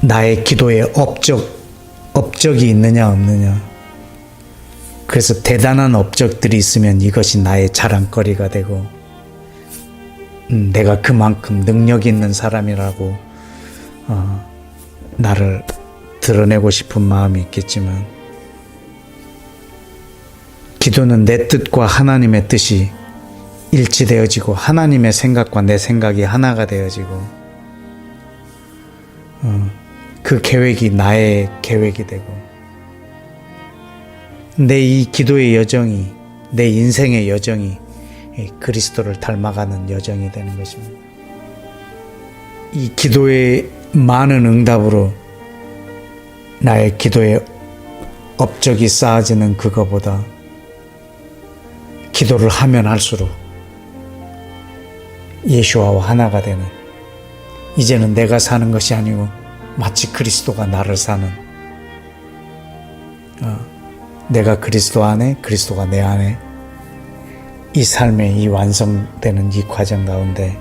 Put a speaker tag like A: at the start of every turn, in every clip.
A: 나의 기도에 업적, 업적이 있느냐, 없느냐. 그래서 대단한 업적들이 있으면 이것이 나의 자랑거리가 되고, 음, 내가 그만큼 능력 있는 사람이라고, 어, 나를 드러내고 싶은 마음이 있겠지만, 기도는 내 뜻과 하나님의 뜻이 일치되어지고, 하나님의 생각과 내 생각이 하나가 되어지고, 그 계획이 나의 계획이 되고 내 이 기도의 여정이 내 인생의 여정이 그리스도를 닮아가는 여정이 되는 것입니다. 이 기도의 많은 응답으로 나의 기도의 업적이 쌓아지는 그거보다 기도를 하면 할수록 예수와 하나가 되는 이제는 내가 사는 것이 아니고 마치 그리스도가 나를 사는. 어, 내가 그리스도 안에 그리스도가 내 안에 이 삶의 이 완성되는 이 과정 가운데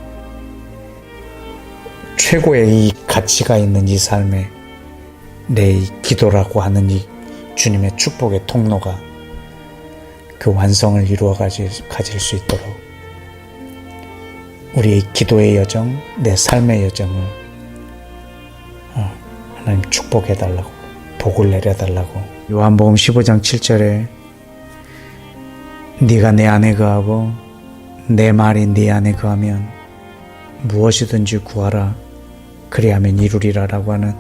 A: 최고의 이 가치가 있는 이 삶에 내 기도라고 하는 이 주님의 축복의 통로가 그 완성을 이루어 가질, 가질 수 있도록 우리의 기도의 여정, 내 삶의 여정을 하나님 축복해 달라고 복을 내려 달라고 요한복음 15장 7절에 네가 내 안에 거하고 내 말이 네 안에 거하면 무엇이든지 구하라 그리하면 이루리라라고 하는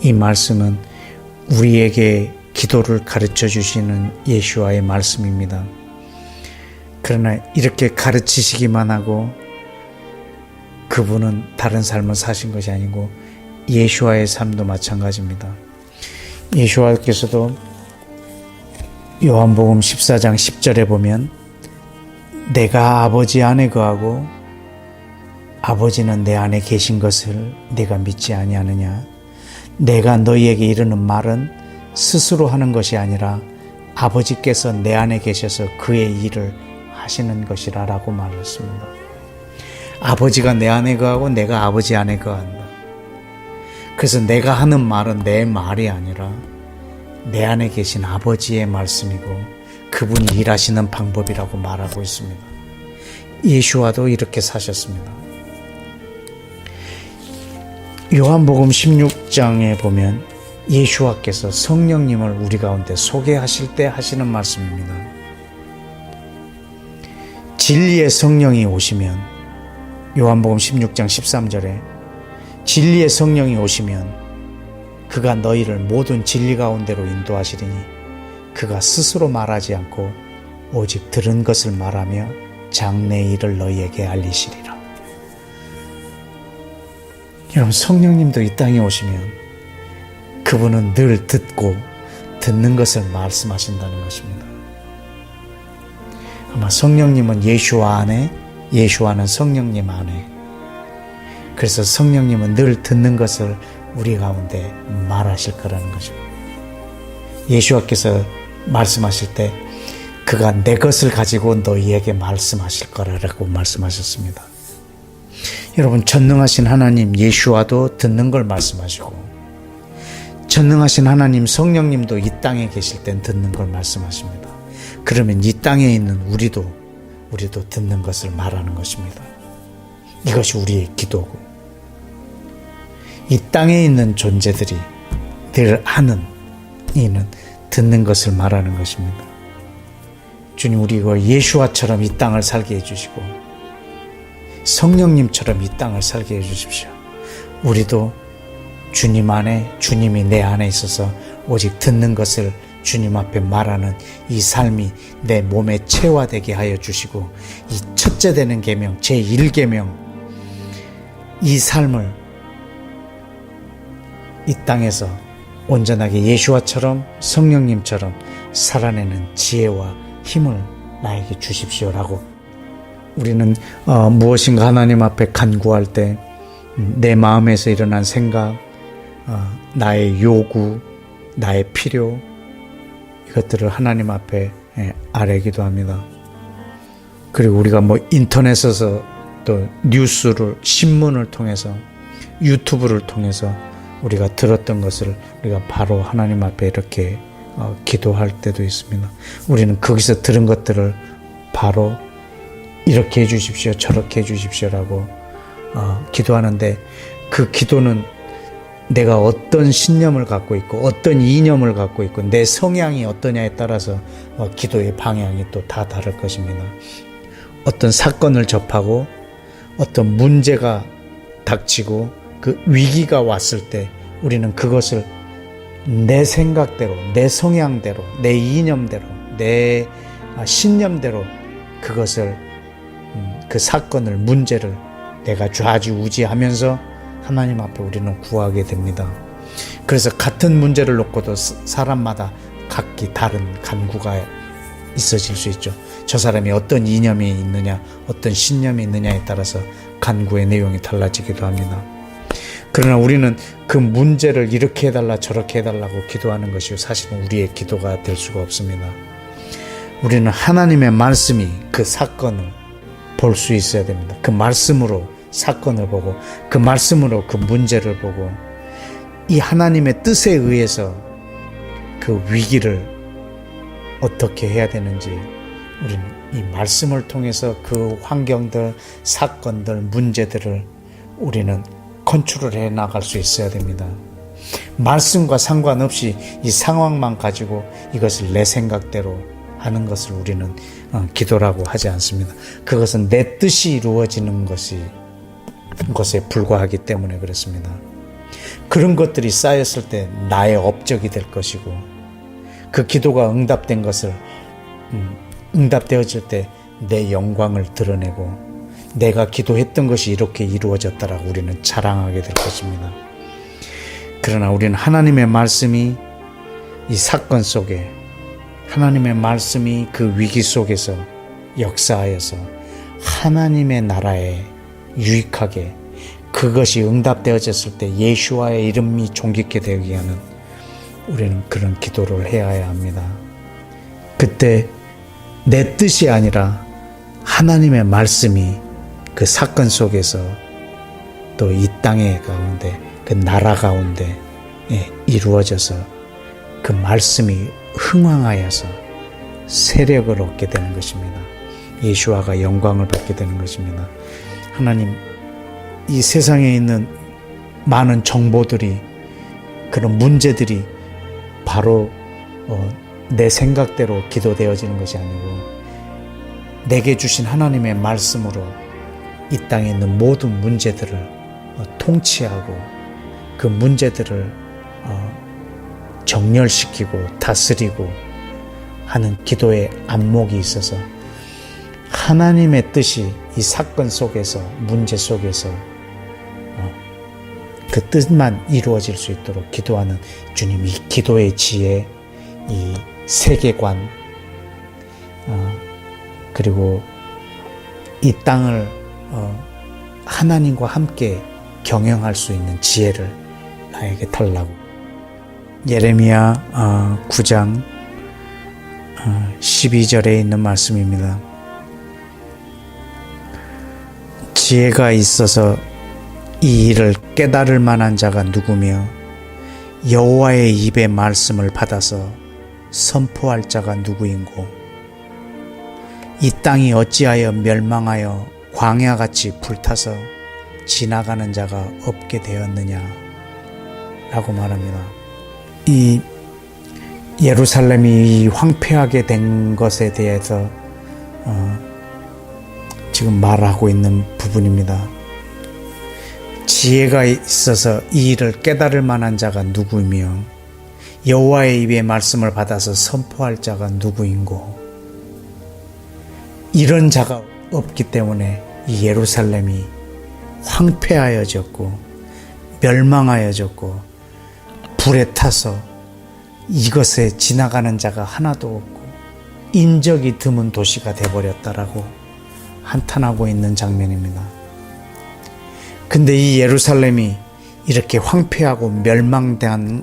A: 이 말씀은 우리에게 기도를 가르쳐 주시는 예수와의 말씀입니다. 그러나 이렇게 가르치시기만 하고 그분은 다른 삶을 사신 것이 아니고 예수와의 삶도 마찬가지입니다. 예수와께서도 요한복음 14장 10절에 보면 내가 아버지 안에 거하고 아버지는 내 안에 계신 것을 네가 믿지 아니하느냐 내가 너희에게 이르는 말은 스스로 하는 것이 아니라 아버지께서 내 안에 계셔서 그의 일을 하시는 것이라라고 말했습니다. 아버지가 내 안에 거하고 내가 아버지 안에 거한다. 그래서 내가 하는 말은 내 말이 아니라 내 안에 계신 아버지의 말씀이고 그분이 일하시는 방법이라고 말하고 있습니다. 예수와도 이렇게 사셨습니다. 요한복음 16장에 보면 예수와께서 성령님을 우리 가운데 소개하실 때 하시는 말씀입니다. 진리의 성령이 오시면 요한복음 16장 13절에 진리의 성령이 오시면 그가 너희를 모든 진리 가운데로 인도하시리니 그가 스스로 말하지 않고 오직 들은 것을 말하며 장래 일을 너희에게 알리시리라. 여러분 성령님도 이 땅에 오시면 그분은 늘 듣고 듣는 것을 말씀하신다는 것입니다. 아마 성령님은 예수와 안에 예수와는 성령님 안에 그래서 성령님은 늘 듣는 것을 우리 가운데 말하실 거라는 거죠. 예수와께서 말씀하실 때 그가 내 것을 가지고 너희에게 말씀하실 거라고 말씀하셨습니다. 여러분 전능하신 하나님 예수와도 듣는 걸 말씀하시고 전능하신 하나님 성령님도 이 땅에 계실 땐 듣는 걸 말씀하십니다. 그러면 이 땅에 있는 우리도 우리도 듣는 것을 말하는 것입니다. 이것이 우리의 기도고 이 땅에 있는 존재들이 늘 하는 이는 듣는 것을 말하는 것입니다. 주님 우리 이 예수와처럼 이 땅을 살게 해주시고 성령님처럼 이 땅을 살게 해주십시오. 우리도 주님 안에 주님이 내 안에 있어서 오직 듣는 것을 주님 앞에 말하는 이 삶이 내 몸에 체화되게 하여 주시고 이 첫째 되는 계명 제1계명 이 삶을 이 땅에서 온전하게 예수와처럼 성령님처럼 살아내는 지혜와 힘을 나에게 주십시오라고 우리는 어, 무엇인가 하나님 앞에 간구할 때 내 마음에서 일어난 생각, 어, 나의 요구, 나의 필요 이것들을 하나님 앞에 예, 아뢰기도 합니다. 그리고 우리가 뭐 인터넷에서 또 뉴스를 신문을 통해서 유튜브를 통해서 우리가 들었던 것을 우리가 바로 하나님 앞에 이렇게 어, 기도할 때도 있습니다. 우리는 거기서 들은 것들을 바로 이렇게 해주십시오, 저렇게 해주십시오라고 어, 기도하는데 그 기도는 내가 어떤 신념을 갖고 있고 어떤 이념을 갖고 있고 내 성향이 어떠냐에 따라서 어, 기도의 방향이 또 다 다를 것입니다. 어떤 사건을 접하고 어떤 문제가 닥치고 그 위기가 왔을 때 우리는 그것을 내 생각대로, 내 성향대로, 내 이념대로, 내 아, 신념대로 그것을 음, 그 사건을 문제를 내가 좌지우지하면서 하나님 앞에 우리는 구하게 됩니다. 그래서 같은 문제를 놓고도 사람마다 각기 다른 간구가 있어질 수 있죠. 저 사람이 어떤 이념이 있느냐, 어떤 신념이 있느냐에 따라서 간구의 내용이 달라지기도 합니다. 그러나 우리는 그 문제를 이렇게 해달라 저렇게 해달라고 기도하는 것이 사실은 우리의 기도가 될 수가 없습니다. 우리는 하나님의 말씀이 그 사건을 볼 수 있어야 됩니다. 그 말씀으로 사건을 보고 그 말씀으로 그 문제를 보고 이 하나님의 뜻에 의해서 그 위기를 어떻게 해야 되는지 우리는 이 말씀을 통해서 그 환경들, 사건들, 문제들을 우리는 컨트롤 해 나갈 수 있어야 됩니다. 말씀과 상관없이 이 상황만 가지고 이것을 내 생각대로 하는 것을 우리는 어, 기도라고 하지 않습니다. 그것은 내 뜻이 이루어지는 것이 것에 불과하기 때문에 그렇습니다. 그런 것들이 쌓였을 때 나의 업적이 될 것이고 그 기도가 응답된 것을 음, 응답되어질 때 내 영광을 드러내고 내가 기도했던 것이 이렇게 이루어졌다라고 우리는 자랑하게 될 것입니다. 그러나 우리는 하나님의 말씀이 이 사건 속에 하나님의 말씀이 그 위기 속에서 역사하여서 하나님의 나라에 유익하게 그것이 응답되어졌을 때 예수와의 이름이 존귀케 되게 하는 우리는 그런 기도를 해야 합니다. 그때 내 뜻이 아니라 하나님의 말씀이 그 사건 속에서 또 이 땅의 가운데 그 나라 가운데 예, 이루어져서 그 말씀이 흥왕하여서 세력을 얻게 되는 것입니다. 예수와가 영광을 받게 되는 것입니다. 하나님, 이 세상에 있는 많은 정보들이 그런 문제들이 바로 어, 내 생각대로 기도되어지는 것이 아니고 내게 주신 하나님의 말씀으로 이 땅에 있는 모든 문제들을 어, 통치하고 그 문제들을 어, 정렬시키고 다스리고 하는 기도의 안목이 있어서 하나님의 뜻이 이 사건 속에서 문제 속에서 어, 그 뜻만 이루어질 수 있도록 기도하는 주님 이 기도의 지혜 이 세계관 그리고 이 땅을 하나님과 함께 경영할 수 있는 지혜를 나에게 달라고 예레미야 9장 12절에 있는 말씀입니다. 지혜가 있어서 이 일을 깨달을 만한 자가 누구며 여호와의 입의 말씀을 받아서 선포할 자가 누구인고 이 땅이 어찌하여 멸망하여 광야 같이 불타서 지나가는 자가 없게 되었느냐 라고 말합니다. 이 예루살렘이 황폐하게 된 것에 대해서 어, 지금 말하고 있는 부분입니다. 지혜가 있어서 이 일을 깨달을 만한 자가 누구며 여호와의 입의 말씀을 받아서 선포할 자가 누구인고 이런 자가 없기 때문에 이 예루살렘이 황폐하여졌고 멸망하여졌고 불에 타서 이것에 지나가는 자가 하나도 없고 인적이 드문 도시가 되어버렸다라고 한탄하고 있는 장면입니다. 근데 이 예루살렘이 이렇게 황폐하고 멸망당한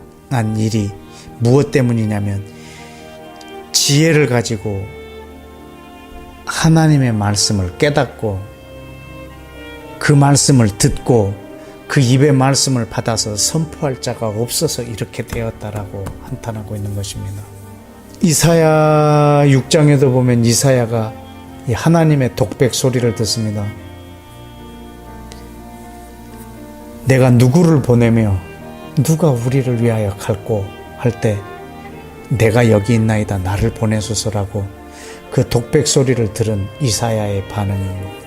A: 일이 무엇 때문이냐면 지혜를 가지고 하나님의 말씀을 깨닫고 그 말씀을 듣고 그 입의 말씀을 받아서 선포할 자가 없어서 이렇게 되었다라고 한탄하고 있는 것입니다. 이사야 6장에도 보면 이사야가 이 하나님의 독백 소리를 듣습니다. 내가 누구를 보내며 누가 우리를 위하여 갈고 할 때 내가 여기 있나이다 나를 보내소서라고 그 독백 소리를 들은 이사야의 반응입니다.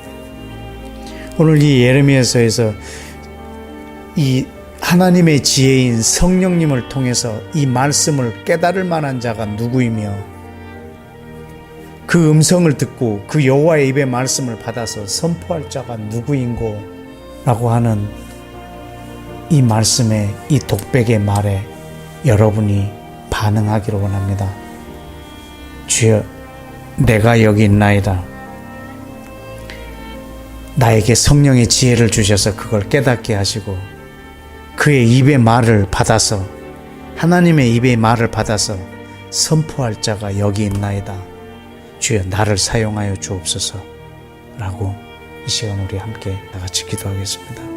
A: 오늘 이 예레미야서에서 이 하나님의 지혜인 성령님을 통해서 이 말씀을 깨달을 만한 자가 누구이며 그 음성을 듣고 그 여호와의 입의 말씀을 받아서 선포할 자가 누구인고 라고 하는 이 말씀의 이 독백의 말에 여러분이 반응하기를 원합니다. 주여 내가 여기 있나이다. 나에게 성령의 지혜를 주셔서 그걸 깨닫게 하시고 그의 입의 말을 받아서 하나님의 입의 말을 받아서 선포할 자가 여기 있나이다. 주여 나를 사용하여 주옵소서. 라고 이 시간 우리 함께 다 같이 기도하겠습니다.